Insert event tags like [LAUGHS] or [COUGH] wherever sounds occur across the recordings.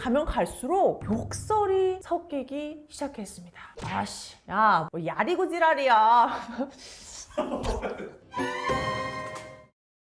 가면 갈수록 욕설이 섞이기 시작했습니다. 아씨, 야, 뭐 야리고 지랄이야. [LAUGHS]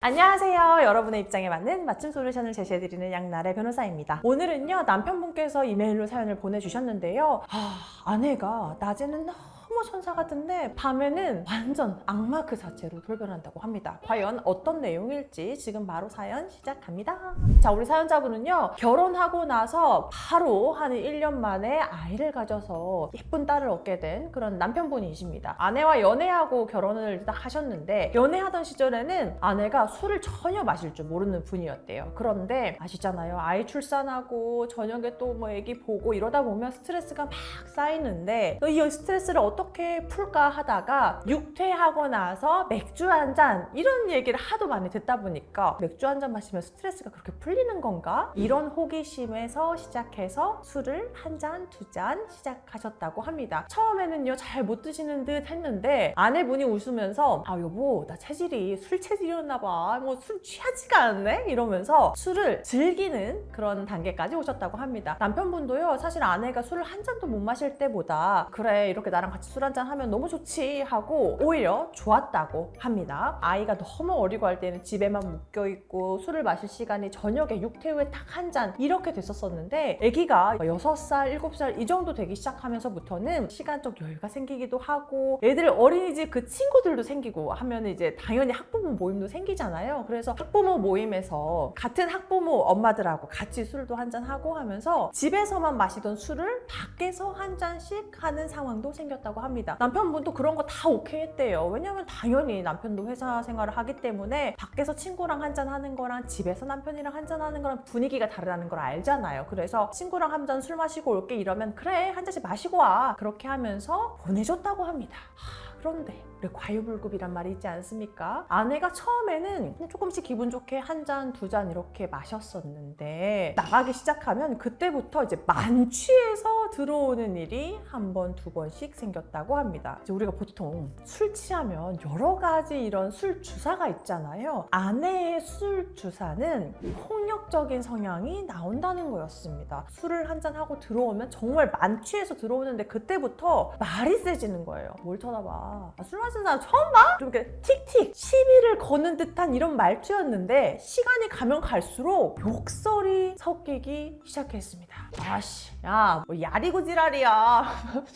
안녕하세요. 여러분의 입장에 맞는 맞춤 솔루션을 제시해드리는 양나래 변호사입니다. 오늘은요, 남편분께서 이메일로 사연을 보내주셨는데요. 아, 아내가 낮에는 너무 천사 같은데 밤에는 완전 악마 그 자체로 돌변한다고 합니다. 과연 어떤 내용일지 지금 바로 사연 시작합니다. 자, 우리 사연자분은요, 결혼하고 나서 바로 한 1년 만에 아이를 가져서 예쁜 딸을 얻게 된 그런 남편분이십니다. 아내와 연애하고 결혼을 딱 하셨는데, 연애하던 시절에는 아내가 술을 전혀 마실 줄 모르는 분이었대요. 그런데 아시잖아요. 아이 출산하고 저녁에 또 뭐 애기 보고 이러다 보면 스트레스가 막 쌓이는데 이 스트레스를 어떻게 풀까 하다가 육퇴하고 나서 맥주 한 잔 이런 얘기를 하도 많이 듣다 보니까 맥주 한 잔 마시면 스트레스가 그렇게 풀리는 건가? 이런 호기심에서 시작해서 술을 한 잔, 두 잔 시작하셨다고 합니다. 처음에는요 잘 못 드시는 듯 했는데 아내분이 웃으면서 아 여보 나 체질이 술 체질이었나 봐. 뭐 술 취하지가 않네? 이러면서 술을 즐기는 그런 단계까지 오셨다고 합니다. 남편분도요 사실 아내가 술을 한 잔도 못 마실 때보다 그래 이렇게 나랑 같이 술 한잔 하면 너무 좋지 하고 오히려 좋았다고 합니다. 아이가 너무 어리고 할 때는 집에만 묶여 있고 술을 마실 시간이 저녁에 육퇴 후에 딱 한 잔 이렇게 됐었었는데 아기가 6살, 7살 이 정도 되기 시작하면서부터는 시간적 여유가 생기기도 하고 애들 어린이집 그 친구들도 생기고 하면 이제 당연히 학부모 모임도 생기잖아요. 그래서 학부모 모임에서 같은 학부모 엄마들하고 같이 술도 한 잔 하고 하면서 집에서만 마시던 술을 밖에서 한 잔씩 하는 상황도 생겼다고 합니다. 남편분도 그런 거 다 오케이 했대요. 왜냐면 당연히 남편도 회사 생활을 하기 때문에 밖에서 친구랑 한잔 하는 거랑 집에서 남편이랑 한잔 하는 거랑 분위기가 다르다는 걸 알잖아요. 그래서 친구랑 한 잔 술 마시고 올게 이러면 그래 한 잔씩 마시고 와 그렇게 하면서 보내줬다고 합니다. 하, 그런데 우리 과유불급이란 말이 있지 않습니까? 아내가 처음에는 조금씩 기분 좋게 한 잔, 두 잔 이렇게 마셨었는데 나가기 시작하면 그때부터 이제 만취해서 들어오는 일이 한 번, 두 번씩 생겼다 고 합니다. 우리가 보통 술 취하면 여러 가지 이런 술 주사가 있잖아요. 아내의 술 주사는 폭력적인 성향이 나온다는 거였습니다. 술을 한 잔 하고 들어오면 정말 만취해서 들어오는데 그때부터 말이 세지는 거예요. 뭘 쳐다봐. 아, 술 마시는 사람 처음 봐? 좀 이렇게 틱틱 시비를 거는 듯한 이런 말투였는데 시간이 가면 갈수록 욕설이 섞이기 시작했습니다. 아씨, 야, 뭐 야리고 지랄이야. [LAUGHS]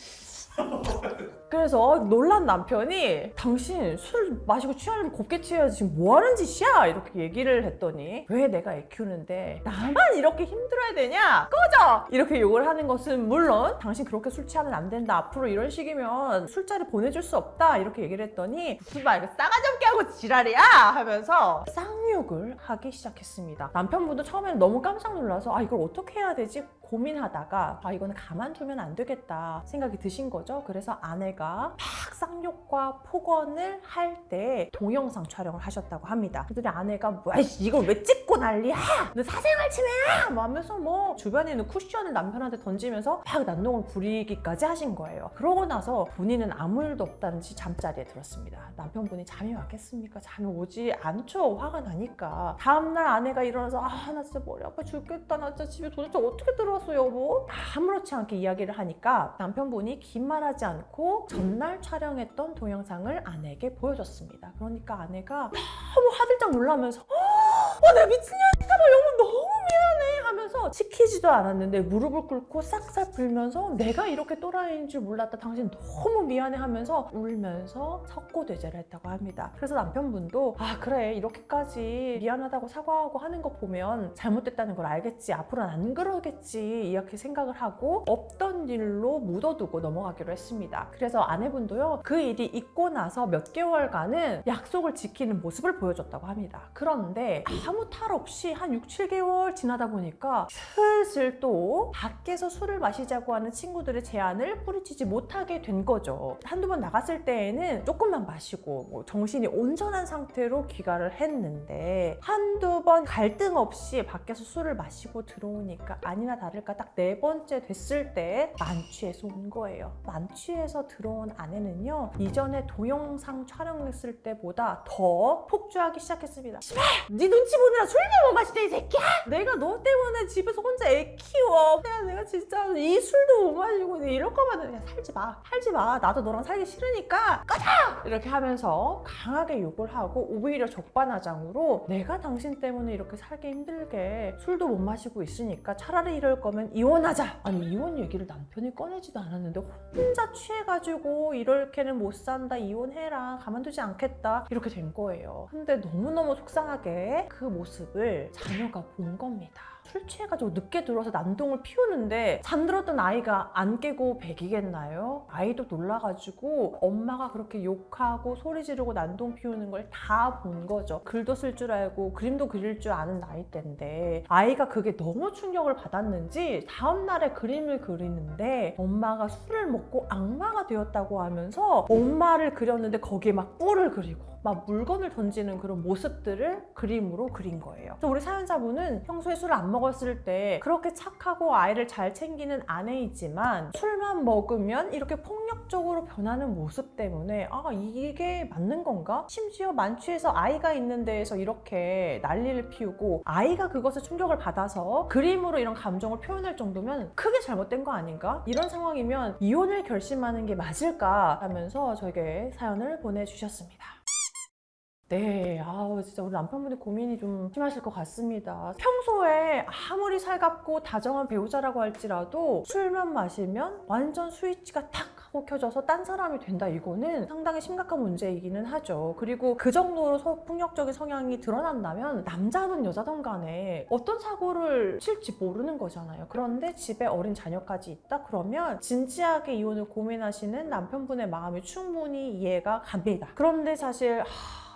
그래서 놀란 남편이 당신 술 마시고 취하려면 곱게 취해야지 지금 뭐 하는 짓이야? 이렇게 얘기를 했더니 왜 내가 애 키우는데 나만 이렇게 힘들어야 되냐? 꺼져! 이렇게 욕을 하는 것은 물론 당신 그렇게 술 취하면 안 된다. 앞으로 이런 식이면 술자리 보내줄 수 없다. 이렇게 얘기를 했더니 무슨 말 이거 싸가지 없게 하고 지랄이야! 하면서 쌍욕을 하기 시작했습니다. 남편분도 처음에는 너무 깜짝 놀라서 아 이걸 어떻게 해야 되지? 고민하다가 아 이거는 가만두면 안 되겠다 생각이 드신 거죠. 그래서 아내가 막 쌍욕과 폭언을 할 때 동영상 촬영을 하셨다고 합니다. 그랬더니 아내가 뭐 아이씨 이걸 왜 찍고 난리야? 너 사생활 침해야? 뭐 하면서 뭐 주변에 있는 쿠션을 남편한테 던지면서 막 난동을 부리기까지 하신 거예요. 그러고 나서 본인은 아무 일도 없다는 지 잠자리에 들었습니다. 남편분이 잠이 왔겠습니까? 잠이 오지 않죠. 화가 나니까. 다음날 아내가 일어나서 아 나 진짜 머리 아파 죽겠다. 나 진짜 집에 도대체 어떻게 들어왔어 여보? 아무렇지 않게 이야기를 하니까 남편분이 긴 말하지 않고 전날 촬영했던 동영상을 아내에게 보여줬습니다. 그러니까 아내가 너무 화들짝 놀라면서 어, 내가 미친년인가 봐 여보 너무 하면서 시키지도 않았는데 무릎을 꿇고 싹싹 불면서 내가 이렇게 또라이인 줄 몰랐다. 당신 너무 미안해 하면서 울면서 석고대죄를 했다고 합니다. 그래서 남편분도 아 그래 이렇게까지 미안하다고 사과하고 하는 거 보면 잘못됐다는 걸 알겠지. 앞으로는 안 그러겠지. 이렇게 생각을 하고 없던 일로 묻어두고 넘어가기로 했습니다. 그래서 아내분도요 그 일이 있고 나서 몇 개월간은 약속을 지키는 모습을 보여줬다고 합니다. 그런데 아무 탈 없이 한 6, 7개월 지나다 보니까 슬슬 또 밖에서 술을 마시자고 하는 친구들의 제안을 뿌리치지 못하게 된 거죠. 한두 번 나갔을 때에는 조금만 마시고 뭐 정신이 온전한 상태로 귀가를 했는데 한두 번 갈등 없이 밖에서 술을 마시고 들어오니까 아니나 다를까 딱 네 번째 됐을 때 만취해서 온 거예요. 만취해서 들어온 아내는요 이전에 동영상 촬영했을 때보다 더 폭주하기 시작했습니다. 씨발! 네 눈치 보느라 술도 못 마시네 이 새끼야! 내가 너 때문에 집 집에서 혼자 애 키워. 그냥 내가 진짜 이 술도 못 마시고 이럴 거면 그냥 살지 마. 살지 마. 나도 너랑 살기 싫으니까 꺼져! 이렇게 하면서 강하게 욕을 하고 오히려 적반하장으로 내가 당신 때문에 이렇게 살기 힘들게 술도 못 마시고 있으니까 차라리 이럴 거면 이혼하자. 아니 이혼 얘기를 남편이 꺼내지도 않았는데 혼자 취해가지고 이렇게는 못 산다 이혼해라 가만두지 않겠다 이렇게 된 거예요. 근데 너무너무 속상하게 그 모습을 자녀가 본 겁니다. 술 취해가지고 늦게 들어와서 난동을 피우는데 잠들었던 아이가 안 깨고 배기겠나요? 아이도 놀라가지고 엄마가 그렇게 욕하고 소리 지르고 난동 피우는 걸 다 본 거죠. 글도 쓸 줄 알고 그림도 그릴 줄 아는 나이 때인데 아이가 그게 너무 충격을 받았는지 다음날에 그림을 그리는데 엄마가 술을 먹고 악마가 되었다고 하면서 엄마를 그렸는데 거기에 막 뿔을 그리고 막 물건을 던지는 그런 모습들을 그림으로 그린 거예요. 그래서 우리 사연자분은 평소에 술을 안 먹었을 때 그렇게 착하고 아이를 잘 챙기는 아내이지만 술만 먹으면 이렇게 폭력적으로 변하는 모습 때문에 아 이게 맞는 건가? 심지어 만취해서 아이가 있는 데에서 이렇게 난리를 피우고 아이가 그것에 충격을 받아서 그림으로 이런 감정을 표현할 정도면 크게 잘못된 거 아닌가? 이런 상황이면 이혼을 결심하는 게 맞을까? 하면서 저에게 사연을 보내주셨습니다. 네, 아우 진짜 우리 남편분이 고민이 좀 심하실 것 같습니다. 평소에 아무리 살갑고 다정한 배우자라고 할지라도 술만 마시면 완전 스위치가 탁 하고 켜져서 딴 사람이 된다 이거는 상당히 심각한 문제이기는 하죠. 그리고 그 정도로 소- 폭력적인 성향이 드러난다면 남자든 여자든 간에 어떤 사고를 칠지 모르는 거잖아요. 그런데 집에 어린 자녀까지 있다 그러면 진지하게 이혼을 고민하시는 남편분의 마음이 충분히 이해가 갑니다. 그런데 사실 하,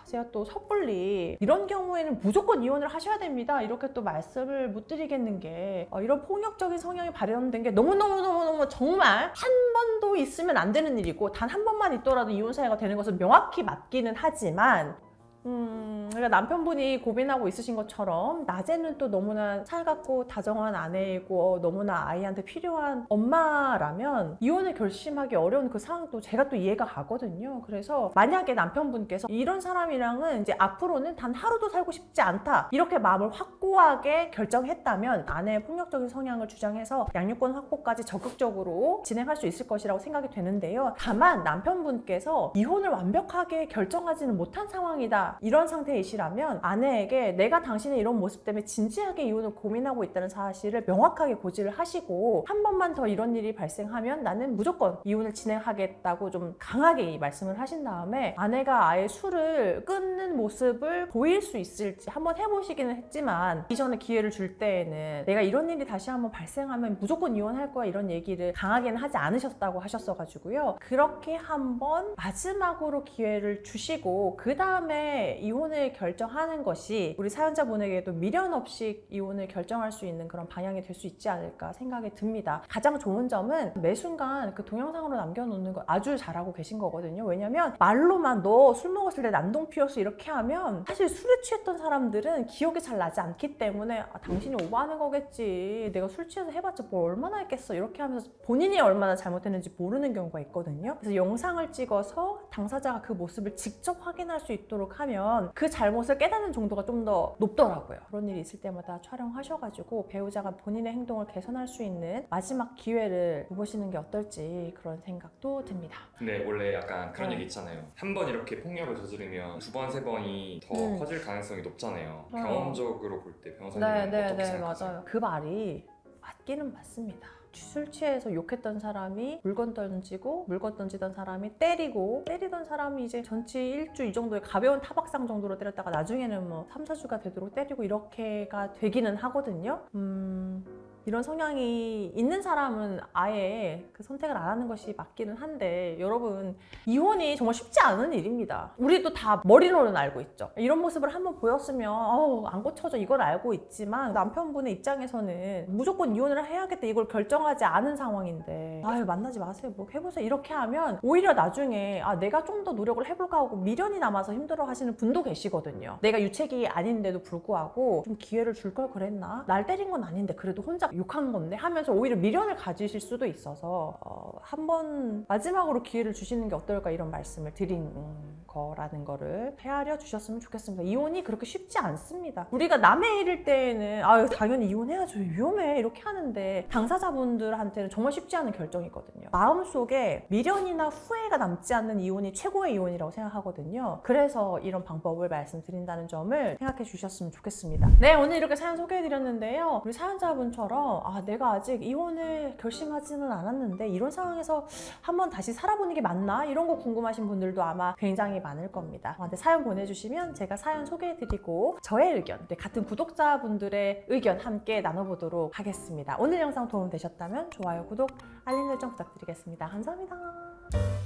제가 또 섣불리 이런 경우에는 무조건 이혼을 하셔야 됩니다. 이렇게 또 말씀을 못 드리겠는 게 어, 이런 폭력적인 성향이 발현된 게 너무너무너무너무 정말 한 번도 있으면 안 되는 일이고 단 한 번만 있더라도 이혼 사유가 되는 것은 명확히 맞기는 하지만 음, 그러니까 남편분이 고민하고 있으신 것처럼 낮에는 또 너무나 살갑고 다정한 아내이고 어, 너무나 아이한테 필요한 엄마라면 이혼을 결심하기 어려운 그 상황도 제가 또 이해가 가거든요. 그래서 만약에 남편분께서 이런 사람이랑은 이제 앞으로는 단 하루도 살고 싶지 않다 이렇게 마음을 확고하게 결정했다면 아내의 폭력적인 성향을 주장해서 양육권 확보까지 적극적으로 진행할 수 있을 것이라고 생각이 되는데요. 다만 남편분께서 이혼을 완벽하게 결정하지는 못한 상황이다. 이런 상태이시라면 아내에게 내가 당신의 이런 모습 때문에 진지하게 이혼을 고민하고 있다는 사실을 명확하게 고지를 하시고 한 번만 더 이런 일이 발생하면 나는 무조건 이혼을 진행하겠다고 좀 강하게 이 말씀을 하신 다음에 아내가 아예 술을 끊는 모습을 보일 수 있을지 한번 해보시기는 했지만 이전에 기회를 줄 때에는 내가 이런 일이 다시 한번 발생하면 무조건 이혼할 거야 이런 얘기를 강하게는 하지 않으셨다고 하셨어가지고요. 그렇게 한번 마지막으로 기회를 주시고 그 다음에 이혼을 결정하는 것이 우리 사연자분에게도 미련 없이 이혼을 결정할 수 있는 그런 방향이 될 수 있지 않을까 생각이 듭니다. 가장 좋은 점은 매 순간 그 동영상으로 남겨놓는 거 아주 잘하고 계신 거거든요. 왜냐면 말로만 너 술 먹었을 때 난동 피웠어 이렇게 하면 사실 술에 취했던 사람들은 기억이 잘 나지 않기 때문에 아, 당신이 오버하는 거겠지. 내가 술 취해서 해봤자 뭘 얼마나 했겠어. 이렇게 하면서 본인이 얼마나 잘못했는지 모르는 경우가 있거든요. 그래서 영상을 찍어서 당사자가 그 모습을 직접 확인할 수 있도록 하면 그 잘못을 깨닫는 정도가 좀 더 높더라고요. 그런 일이 있을 때마다 촬영하셔가지고 배우자가 본인의 행동을 개선할 수 있는 마지막 기회를 보시는 게 어떨지 그런 생각도 듭니다. 근데 원래 약간 그런 네. 얘기 있잖아요. 한 번 이렇게 폭력을 저지르면 두 번, 세 번이 더 음. 커질 가능성이 높잖아요. 어. 경험적으로 볼 때 변호사님 네, 네, 어떻게 네, 생각하세요? 맞아요. 그 말이 맞기는 맞습니다. 술 취해서 욕했던 사람이 물건 던지고 물건 던지던 사람이 때리고 때리던 사람이 이제 전치 1주 이 정도의 가벼운 타박상 정도로 때렸다가 나중에는 뭐 3, 4주가 되도록 때리고 이렇게가 되기는 하거든요. 음, 이런 성향이 있는 사람은 아예 그 선택을 안 하는 것이 맞기는 한데 여러분 이혼이 정말 쉽지 않은 일입니다. 우리도 다 머리로는 알고 있죠. 이런 모습을 한번 보였으면 어우, 안 고쳐져 이걸 알고 있지만 남편분의 입장에서는 무조건 이혼을 해야겠다 이걸 결정하지 않은 상황인데 아유 만나지 마세요 뭐 해보세요 이렇게 하면 오히려 나중에 아 내가 좀 더 노력을 해볼까 하고 미련이 남아서 힘들어 하시는 분도 계시거든요. 내가 유책이 아닌데도 불구하고 좀 기회를 줄 걸 그랬나? 날 때린 건 아닌데 그래도 혼자 욕한 건데 하면서 오히려 미련을 가지실 수도 있어서 어, 한번 마지막으로 기회를 주시는 게 어떨까 이런 말씀을 드린 음, 거라는 거를 헤아려 주셨으면 좋겠습니다. 이혼이 그렇게 쉽지 않습니다. 우리가 남의 일일 때에는 아유 당연히 이혼해야죠 위험해 이렇게 하는데 당사자분들한테는 정말 쉽지 않은 결정이거든요. 마음속에 미련이나 후회가 남지 않는 이혼이 최고의 이혼이라고 생각하거든요. 그래서 이런 방법을 말씀드린다는 점을 생각해 주셨으면 좋겠습니다. 네 오늘 이렇게 사연 소개해드렸는데요. 우리 사연자분처럼 아 내가 아직 이혼을 결심하지는 않았는데 이런 상황에서 한번 다시 살아보는 게 맞나 이런 거 궁금하신 분들도 아마 굉장히 많을 겁니다. 저한테 사연 보내주시면 제가 사연 소개해드리고 저의 의견, 네, 같은 구독자분들의 의견 함께 나눠보도록 하겠습니다. 오늘 영상 도움 되셨다면 좋아요, 구독, 알림 설정 부탁드리겠습니다. 감사합니다.